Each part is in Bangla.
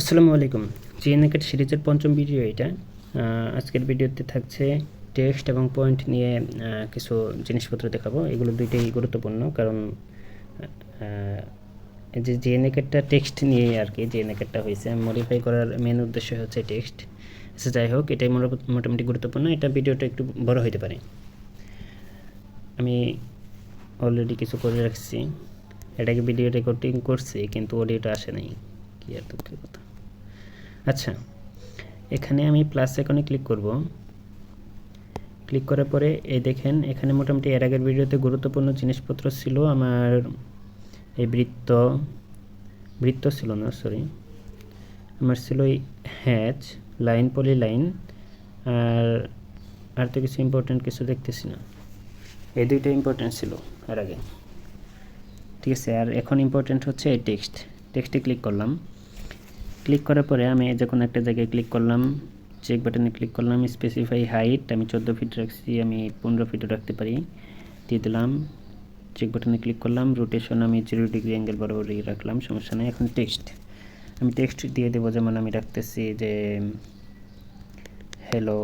আসসালামু আলাইকুম। জিএনএকেট সিরিজের পঞ্চম ভিডিও এটা। আজকের ভিডিওতে থাকছে টেক্সট এবং পয়েন্ট নিয়ে কিছু জিনিসপত্র দেখাবো। এগুলো দুইটাই গুরুত্বপূর্ণ, কারণ যে জিএনএকেটটা টেক্সট নিয়ে আর কি জিএনএকেটটা হয়েছে মডিফাই করার মেন উদ্দেশ্য হচ্ছে টেক্সট আচ্ছা যাই হোক, এটাই মোটা- মোটামুটি গুরুত্বপূর্ণ। এটা ভিডিওটা একটু বড় হতে পারে। আমি অলরেডি কিছু করে রাখছি। এটাকে ভিডিও রেকর্ডিং করছি, কিন্তু অডিওটা আসে নাই। কি আর দুঃখের কথা। আচ্ছা এখানে আমি প্লাস আইকনে ক্লিক করব। ক্লিক করার পরে এই দেখেন, এখানে মোটামুটি এর আগের ভিডিওতে গুরুত্বপূর্ণ জিনিসপত্র ছিল আমার এই বৃত্ত বৃত্ত ছিল না সরি আমার ছিল এই হ্যাচ লাইন পলি লাইন আর আর তো কিছু ইম্পর্টেন্ট কিছু দেখতেছি না। এই দুইটা ইম্পর্টেন্ট ছিল এর আগে। ঠিক আছে, আর এখন ইম্পর্টেন্ট হচ্ছে এই টেক্সট টেক্সটে ক্লিক করলাম। ক্লিক করার পরে আমি যে কোনো একটা জায়গায় ক্লিক করলাম চেক বাটনে ক্লিক করলাম স্পেসিফাই হাইট আমি চোদ্দ ফিট রাখছি, আমি পনেরো ফিটও রাখতে পারি, দিয়ে দিলাম চেক বাটনে ক্লিক করলাম রোটেশন আমি জিরো ডিগ্রি অ্যাঙ্গেল বরাবরই রাখলাম, সমস্যা নেই, এখন টেক্সট আমি টেক্সট দিয়ে দেবো, যেমন আমি রাখতেছি যে হ্যালো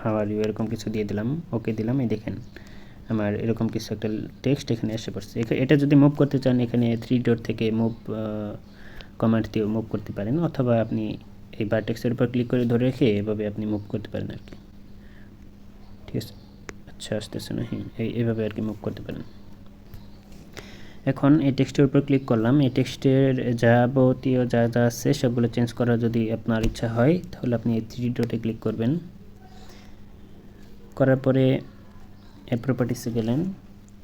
হাওয়ার ইউ এরকম কিছু দিয়ে দিলাম ওকে দিলাম, এই দেখেন, আমার এরকম কিছু একটা টেক্সট এখানে এসে পড়ছে এটা যদি মুভ করতে চান, এখানে থ্রি ডট থেকে মুভ কমান্ড দিয়ে মুভ করতে পারেন, অথবা আপনি এই বারটেক্সের উপর ক্লিক করে ধরে রেখে এভাবে আপনি মুভ করতে পারেন আর কি। ঠিক আছে? আচ্ছা আসতেছে না হ্যাঁ এই এইভাবে আর কি মুভ করতে পারেন। এখন এই টেক্সটের উপর ক্লিক করলাম, এই টেক্সটের যাবতীয় যা যা আছে সবগুলো চেঞ্জ করা যদি আপনার ইচ্ছা হয়, তাহলে আপনি এই থ্রি ডটে ক্লিক করবেন। করার পরে প্রপার্টিসে গেলেন।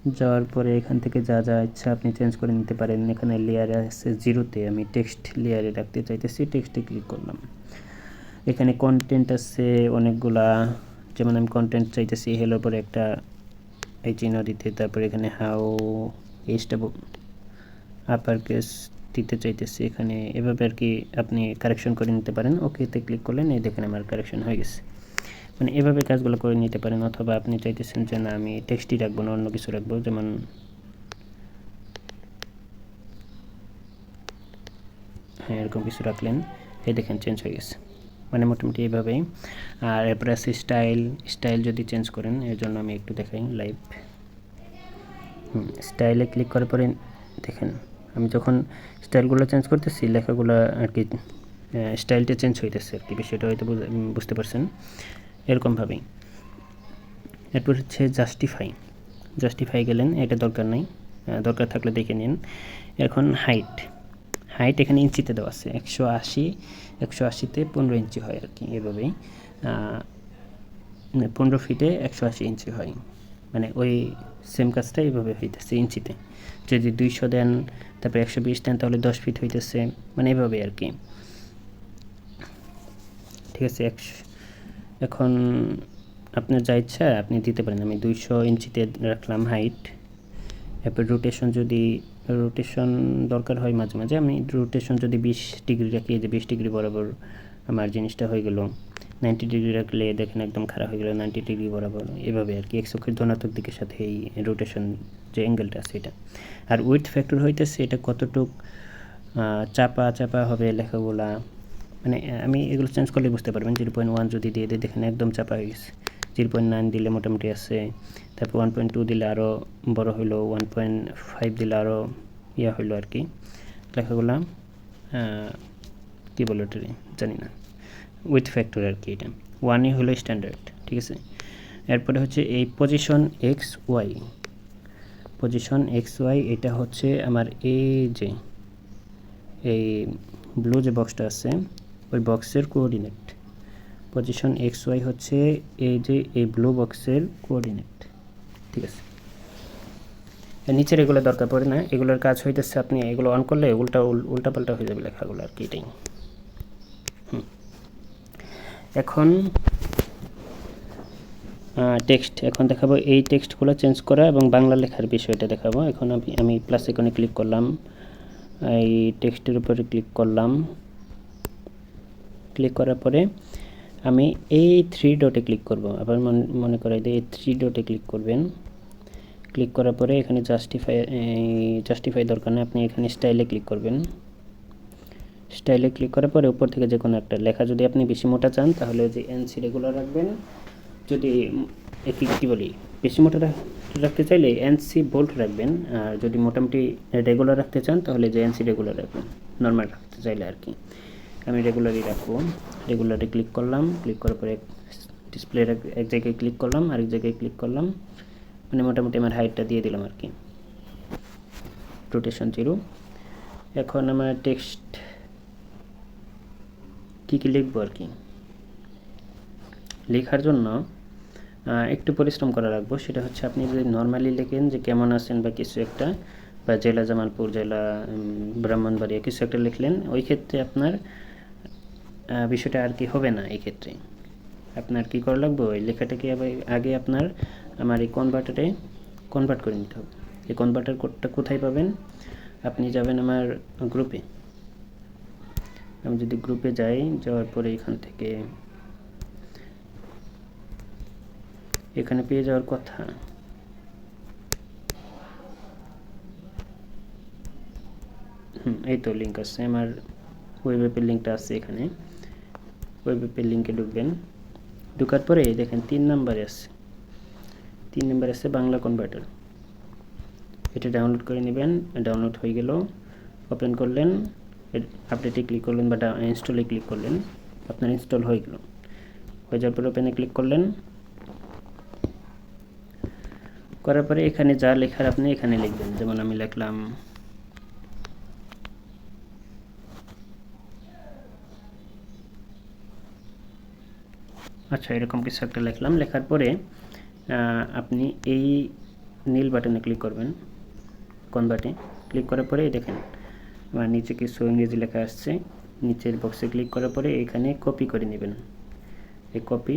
যাওয়ার পরে এখান থেকে যা যা ইচ্ছা আপনি চেঞ্জ করে নিতে পারেন। এখানে লেয়ারে আছে জিরোতে আমি টেক্সট লেয়ারে রাখতে চাইতেছি। টেক্সটে ক্লিক করলাম। এখানে কন্টেন্ট আছে অনেকগুলা। যেমন আমি কন্টেন্ট চাইতেছি হেলোর পরে একটা এই চিহ্ন দিতে। তারপরে এখানে হাউ এইচটা আপার কেস দিতে চাইতেছি এখানে। এভাবে আর কি আপনি কারেকশন করে নিতে পারেন। ওকেতে ক্লিক করলেন। এই দেখেন আমার কারেকশন হয়ে গেছে। মানে এভাবে কাজগুলো করে নিতে পারেন, অথবা আপনি চাইতেছেন যে, না, আমি টেক্সটই রাখব না, অন্য কিছু রাখব। যেমন হ্যাঁ এরকম কিছু রাখলেন। এই দেখেন চেঞ্জ হয়ে গেছে। মানে মোটামুটি এইভাবেই আর এরপরে আছে স্টাইল স্টাইল যদি চেঞ্জ করেন, এর জন্য আমি একটু দেখাই লাইভ স্টাইলে ক্লিক করার পরে দেখেন, আমি যখন স্টাইলগুলো চেঞ্জ করতেছি, লেখাগুলো আর কি স্টাইলটা চেঞ্জ হইতেছে আর কি, বিষয়টা হয়তো বুঝ- বুঝতে পারছেন। এরকমভাবেই এরপর হচ্ছে জাস্টিফাই জাস্টিফাই গেলেন, এটা দরকার নেই দরকার থাকলে দেখে নিন। এখন হাইট হাইট এখানে ইঞ্চিতে দেওয়া আছে, একশো আশি, একশো আশিতে পনেরো ইঞ্চি হয় আর কি, এভাবেই। পনেরো ফিটে একশো আশি ইঞ্চি হয়। মানে ওই সেম কাজটা এইভাবে হইতেছে ইঞ্চিতে। যদি দুইশো দেন, তারপরে একশো বিশ দেন, তাহলে দশ ফিট হইতেছে মানে এভাবে আর কি। ঠিক আছে, একশো এখন আপনার যা ইচ্ছা, আপনি দিতে পারেন। আমি দুইশো ইঞ্চিতে রাখলাম হাইট এরপর রোটেশন যদি রোটেশন দরকার হয় মাঝে মাঝে, আমি রোটেশন যদি বিশ ডিগ্রি রাখি যে বিশ ডিগ্রি বরাবর আমার জিনিসটা হয়ে গেল। নাইনটি ডিগ্রি রাখলে দেখেন একদম খারাপ হয়ে গেল নাইনটি ডিগ্রি বরাবর। এভাবে আর কি, এক চোখের ধনাত্মক দিকের সাথে এই রোটেশন যে অ্যাঙ্গেলটা আছে এটা। আর উইথ ফ্যাক্টর হইতেছে এটা কতটুক চাপা চাপা হবে লেখাগুলা মানে আমি এগুলো চেঞ্জ করলে বুঝতে পারবেন। জিরো পয়েন্ট ওয়ান যদি দিয়ে দিই দেখেন একদম চাপা হয়ে গেছে। জিরো পয়েন্ট নাইন দিলে মোটামুটি আছে। তারপর ওয়ান পয়েন্ট টু দিলে আরও বড় হইল ওয়ান পয়েন্ট ফাইভ দিলে আরও ইয়া হইল আর কি। লেখাগুলা কী বলো ওটা জানি না। উইথ ফ্যাক্টর আর কি এটা। ওয়ানই হলো স্ট্যান্ডার্ড ঠিক আছে? এরপরে হচ্ছে এই position X Y position X Y এটা হচ্ছে আমার এই যে, এই ব্লু যে বক্সটা আছে ওই বক্সের কোঅর্ডিনেট পজিশন এক্স ওয়াই হচ্ছে এই যে এই ব্লু বক্সের কোঅর্ডিনেট ঠিক আছে? নিচের এগুলো দরকার পড়ে না। এগুলোর কাজ হইতেছে আপনি এগুলো অন করলে উল্টা উল- উল্টাপাল্টা হয়ে যাবে লেখাগুলো আর কি এটাই। এখন টেক্সট এখন দেখাবো এই টেক্সটগুলো চেঞ্জ করা এবং বাংলা লেখার বিষয়টা দেখাবো। এখন আমি আমি প্লাস এখানে ক্লিক করলাম। এই টেক্সটের উপরে ক্লিক করলাম। ক্লিক করার পরে আমি এই থ্রি ডটে ক্লিক করব। আবার মনে করাই দিই এই থ্রি ডটে ক্লিক করবেন। ক্লিক করার পরে এখানে জাস্টিফাই জাস্টিফাই দরকার নেই, আপনি এখানে স্টাইলে ক্লিক করবেন। স্টাইলে ক্লিক করার পরে উপর থেকে যে কোনো একটা লেখা যদি আপনি বেশি মোটা চান, তাহলে যে এনসি রেগুলার রাখবেন। যদি একই কী বলি বেশি মোটা রাখতে চাইলে এনসি বোল্ট রাখবেন। আর যদি মোটামুটি রেগুলার রাখতে চান, তাহলে যে এনসি রেগুলার রাখবেন। নর্মাল রাখতে চাইলে আর কি। আমি রেগুলারই রাখব। রেগুলারে ক্লিক করলাম ক্লিক করার পরে ডিসপ্লে এক জায়গায় ক্লিক করলাম, আরেক জায়গায় ক্লিক করলাম। মানে মোটামুটি আমার হাইটটা দিয়ে দিলাম আর কি রোটেশন জিরো এখন আমার টেক্সট কী কী লিখব আর কি লেখার জন্য একটু পরিশ্রম করা রাখব সেটা হচ্ছে আপনি যদি নর্মালি লেখেন যে কেমন আছেন বা কিছু একটা, বা জেলা জামালপুর, জেলা ব্রাহ্মণবাড়িয়া কিছু একটা লিখলেন, ওই ক্ষেত্রে আপনার বিষয়টা আর কি হবে না এই ক্ষেত্রে আপনার কি করা লাগবে? ওই লেখাটাকে আগে আপনার আমার এই কনভার্টারে কনভার্ট করে নিতে হবে। এই কনভার্টার কোডটা কোথায় পাবেন? আপনি যাবেন আমার গ্রুপে আমি যদি গ্রুপে যাই, যাওয়ার পরে এখান থেকে এখানে পেয়ে যাওয়ার কথা। হুম, এই তো লিঙ্ক আছে। আমার ওয়েব অ্যাপের লিঙ্কটা আছে এখানে। ওয়েব অ্যাপের লিঙ্কে ঢুকবেন। ঢুকার পরে দেখেন তিন নাম্বারে আছে তিন নাম্বার আছে বাংলা কনভার্টার এটা ডাউনলোড করে নেবেন ডাউনলোড হয়ে গেল। ওপেন করলেন আপডেটে ক্লিক করলেন বা ইনস্টলে ক্লিক করলেন, আপনার ইনস্টল হয়ে গেল। হয়ে যাওয়ার পরে ওপেনে ক্লিক করলেন। করার পরে এখানে যা লেখার আপনি এখানে লিখবেন। যেমন আমি লিখলাম আচ্ছা এরকম কিছু একটা লিখলাম। লেখার পরে আপনি এই নীল বাটনে ক্লিক করবেন কনভার্টে ক্লিক করার পরে দেখেন, আমার নিচে কিছু ইংরেজি লেখা আসছে। নিচের বক্সে ক্লিক করার পরে এখানে কপি করে নেবেন। এই কপি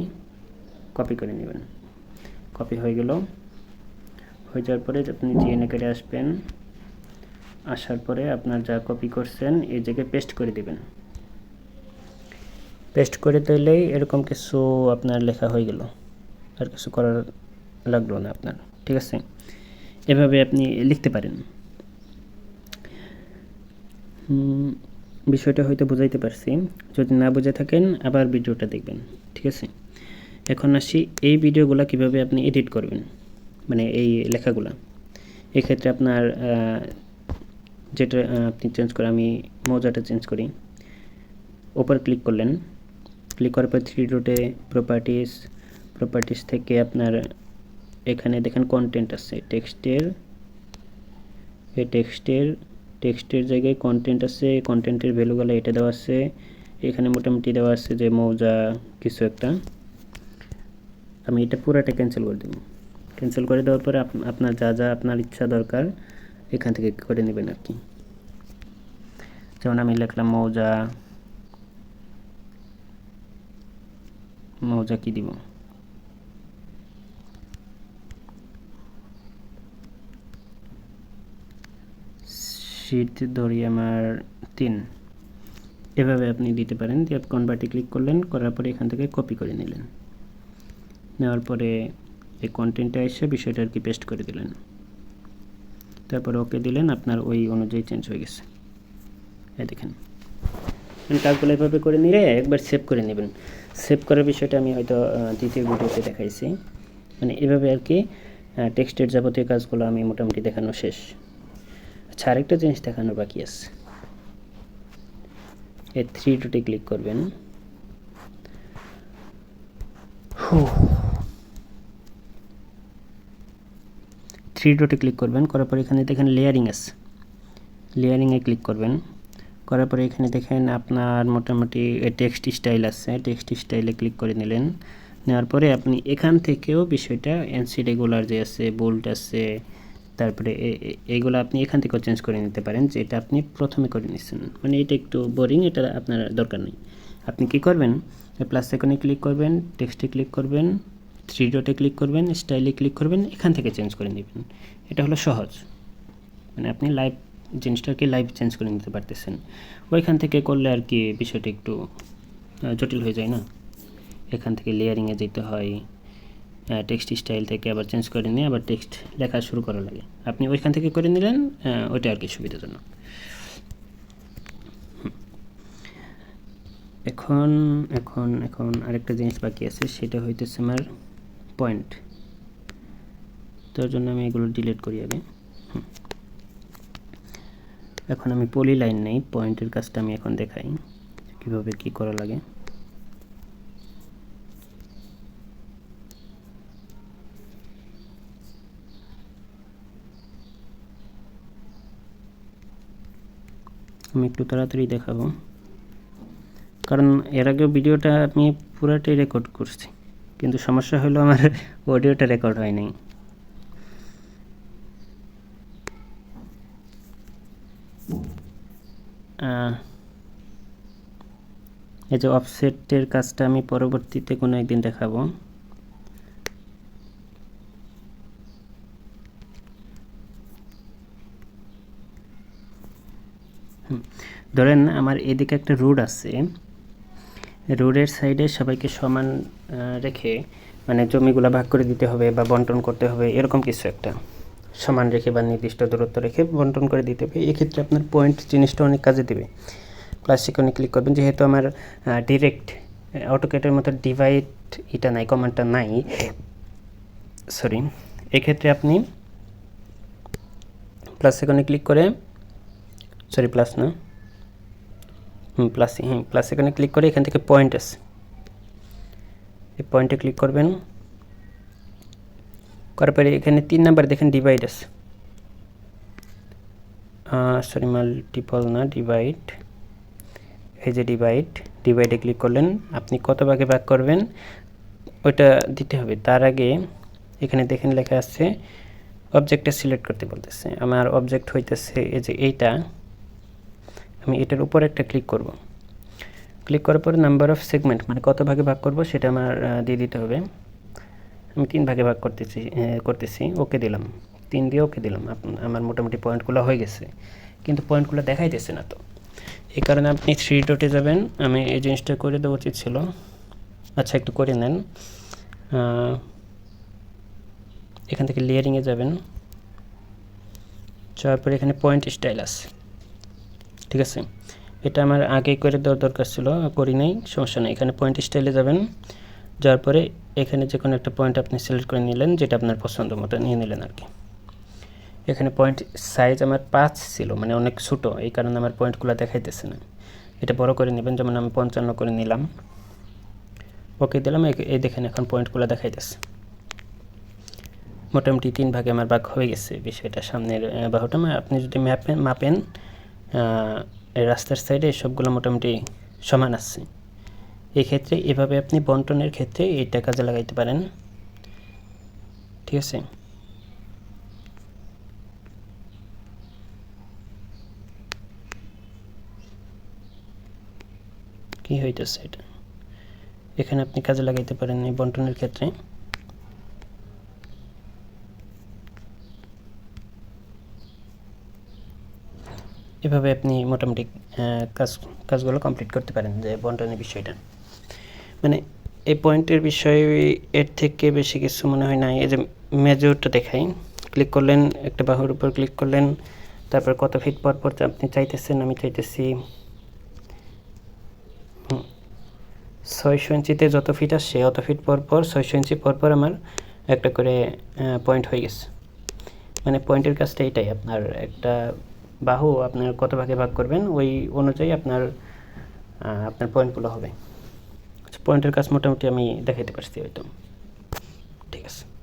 কপি করে নেবেন। কপি হয়ে গেল। হয়ে যাওয়ার পরে আপনি জিএনএ করে আসবেন, আসার পরে আপনার যা কপি করছেন, এই জায়গায় পেস্ট করে দিবেন। পেস্ট করে দিলেই এরকম কিছু আপনার লেখা হয়ে গেল। আর কিছু করার লাগল না আপনার, ঠিক আছে? এভাবে আপনি লিখতে পারেন। বিষয়টা হয়তো বুঝাইতে পারছি। যদি না বুঝে থাকেন, আবার ভিডিওটা দেখবেন, ঠিক আছে? এখন আসি, এই ভিডিওগুলো কীভাবে আপনি এডিট করবেন মানে এই লেখাগুলা। এক্ষেত্রে আপনার যেটা আপনি চেঞ্জ করে, আমি মজাটা চেঞ্জ করি। ওপর ক্লিক করলেন। ক্লিক করার পর থ্রি ডটে প্রপার্টিস প্রপার্টিস থেকে আপনার এখানে দেখেন কন্টেন্ট আছে। টেক্সটের এই টেক্সটের টেক্সটের জায়গায় কন্টেন্ট আছে কন্টেন্টের ভ্যালুগুলো এটা দেওয়া আছে। এখানে মোটামুটি দেওয়া আছে যে মৌজা কিছু একটা। আমি এটা পুরাটা ক্যান্সেল করে দেব। ক্যান্সেল করে দেওয়ার পরে আপ- আপনার যা যা আপনার ইচ্ছা দরকার, এখান থেকে করে নেবেন আর কি। যেমন আমি লিখলাম মৌজা মৌজা কি দিব? শীত ধরি আমার তিন। এভাবে আপনি দিতে পারেন। দিয়ে কনভার্টে ক্লিক করলেন। করার পরে এখান থেকে কপি করে নিলেন। নেওয়ার পরে এই কন্টেন্টটা এসে বিষয়টা আর কি পেস্ট করে দিলেন। তারপরে ওকে দিলেন। আপনার ওই অনুযায়ী চেঞ্জ হয়ে গেছে। এই দেখেন। এভাবে করে নিলে একবার সেভ করে নেবেন। সেভ করার বিষয়টা আমি হয়তো দ্বিতীয় ভিডিওতে দেখাইছি। মানে এভাবে আর কি টেক্সটের যাবতীয় কাজগুলো আমি মোটামুটি দেখানো শেষ। আচ্ছা আরেকটা জিনিস দেখানো বাকি আছে। এই থ্রি ডটে ক্লিক করবেন। থ্রি ডটে ক্লিক করবেন, করার পর এখানে দেখেন লেয়ারিং আছে। লেয়ারিংয়ে ক্লিক করবেন। করার পরে এখানে দেখেন আপনার মোটামুটি টেক্সট স্টাইল আছে। টেক্সট স্টাইলে ক্লিক করে নিলেন। নেওয়ার পরে আপনি এখান থেকেও বিষয়টা এনসি রেগুলার যে আছে বোল্ট আছে, তারপরে এইগুলো আপনি এখান থেকেও চেঞ্জ করে নিতে পারেন যেটা আপনি প্রথমে করে নিচ্ছেন মানে এটা একটু বোরিং এটা আপনার দরকার নেই। আপনি কি করবেন? প্লাস সেকন্ডে ক্লিক করবেন টেক্সটে ক্লিক করবেন থ্রি ডটে ক্লিক করবেন স্টাইলে ক্লিক করবেন, এখান থেকে চেঞ্জ করে নেবেন। এটা হলো সহজ। মানে আপনি লাইভ জিনিসটাকে লাইভ চেঞ্জ করে নিতে পারতেছেন। ওইখান থেকে করলে আর কি বিষয়টা একটু জটিল হয়ে যায় না? এখান থেকে লেয়ারিংয়ে যেতে হয় টেক্সট স্টাইল থেকে আবার চেঞ্জ করে নিয়ে আবার টেক্সট লেখা শুরু করা লাগে। আপনি ওইখান থেকে করে নিলেন ওইটা আর কি সুবিধাজনক। এখন এখন এখন আরেকটা জিনিস বাকি আছে, সেটা হইতেছে আমার পয়েন্ট তার জন্য আমি এগুলো ডিলিট করি আগে। এখন আমি পলি লাইন নেই পয়েন্টের কাজটা আমি এখন দেখাই, কীভাবে কি করা লাগে। আমি একটু তাড়াতাড়ি দেখাবো। কারণ এর আগেও ভিডিওটা আমি পুরাটাই রেকর্ড করছি, কিন্তু সমস্যা হলো আমার অডিওটা রেকর্ড হয় নাই আহ, এই যে অফসেটের কাজটা আমি পরবর্তীতে কোনো একদিন দেখাবো। ধরেন আমার এদিকে একটা রোড আছে। রোডের সাইডে সবাইকে সমান রেখে মানে জমিগুলো ভাগ করে দিতে হবে বা বন্টন করতে হবে, এরকম কিছু একটা। সমান রেখে বা নির্দিষ্ট দূরত্ব রেখে বন্টন করে দিতে হবে। এক্ষেত্রে আপনার পয়েন্ট জিনিসটা অনেক কাজে দেবে। প্লাস ক্লিক করবেন, যেহেতু আমার ডিরেক্ট অটোকেটের মতো ডিভাইড এটা নাই কমান্ডটা নাই। সরি এক্ষেত্রে আপনি প্লাস সেখানে ক্লিক করে সরি প্লাস না। হুম প্লাস হ্যাঁ প্লাস ক্লিক করে এখান থেকে পয়েন্ট আছে। এই পয়েন্টে ক্লিক করবেন। করার পরে এখানে তিন নাম্বার দেখেন ডিভাইড আছে সরি মাল্টিপল না ডিভাইড এই যে ডিভাইড ডিভাইডে ক্লিক করলেন, আপনি কত ভাগে ভাগ করবেন, ওইটা দিতে হবে। তার আগে এখানে দেখেন লেখা আছে অবজেক্টটা সিলেক্ট করতে বলতেছে। আমার অবজেক্ট হইতেছে এই যে এইটা, আমি এটার উপর একটা ক্লিক করব। ক্লিক করার পরে নাম্বার অফ সেগমেন্ট মানে কত ভাগে ভাগ করব, সেটা আমার দিয়ে দিতে হবে। আমি তিন ভাগে ভাগ করতেছি করতেছি। ওকে দিলাম। তিন দিয়ে ওকে দিলাম। আমার মোটামুটি পয়েন্টগুলো হয়ে গেছে। কিন্তু পয়েন্টগুলো দেখাইতেছে না তো। এই কারণে আপনি থ্রি ডটে যাবেন। আমি এই জিনিসটা করে দেওয়া উচিত ছিল। আচ্ছা একটু করে নেন। এখান থেকে লেয়ারিংয়ে যাবেন। যাওয়ার পরে এখানে পয়েন্ট স্টাইল আছে। ঠিক আছে? এটা আমার আগে করে দেওয়ার দরকার ছিল। করি নাই, সমস্যা নেই। এখানে পয়েন্ট স্টাইলে যাবেন। যাওয়ার পরে এখানে যে কোনো একটা পয়েন্ট আপনি সিলেক্ট করে নিলেন, যেটা আপনার পছন্দ মতো, নিয়ে নিলেন আর কি। এখানে পয়েন্ট সাইজ আমার পাঁচ ছিল মানে অনেক ছোটো, এই কারণে আমার পয়েন্টগুলো দেখাইতেছে না। এটা বড় করে নেবেন, যেমন আমি পঞ্চান্ন করে নিলাম। ওকে দিলাম, এই- দেখেন এখন পয়েন্টগুলো দেখাইতেছে। মোটামুটি তিন ভাগে আমার ভাগ হয়ে গেছে, বিষয়টা সামনের বাহুটা। আপনি যদি ম্যাপেন মাপেন রাস্তার সাইডে সবগুলো মোটামুটি সমান আছে। এই ক্ষেত্রে এভাবে আপনি বন্টনের ক্ষেত্রে এইটা কাজে লাগাইতে পারেন। ঠিক আছে? কি হইতেছে এটা? এখানে আপনি কাজে লাগাইতে পারেন এই বন্টনের ক্ষেত্রে। এভাবে আপনি মোটামুটি কাজ, কাজগুলো কমপ্লিট করতে পারেন যে বন্টনের বিষয়টা। মানে এই পয়েন্টের বিষয়ে এর থেকে বেশি কিছু মনে হয় না এই যে মেজরটা দেখাই। ক্লিক করলেন, একটা বাহুর উপর ক্লিক করলেন, তারপর কত ফিট পর পর আপনি চাইতেছেন, আমি চাইতেছি ছয়শো ইঞ্চিতে যত ফিট আসছে, অত ফিট পর পর, ছয়শো ইঞ্চি পর পর আমার একটা করে পয়েন্ট হয়ে গেছে। মানে পয়েন্টের কাজটা এটাই, আপনার একটা বাহু আপনার কত ভাগে ভাগ করবেন, ওই অনুযায়ী আপনার আপনার পয়েন্টগুলো হবে। পয়েন্টের কাজ মোটামুটি আমি দেখাইতে পারছি হয়তো। ঠিক আছে।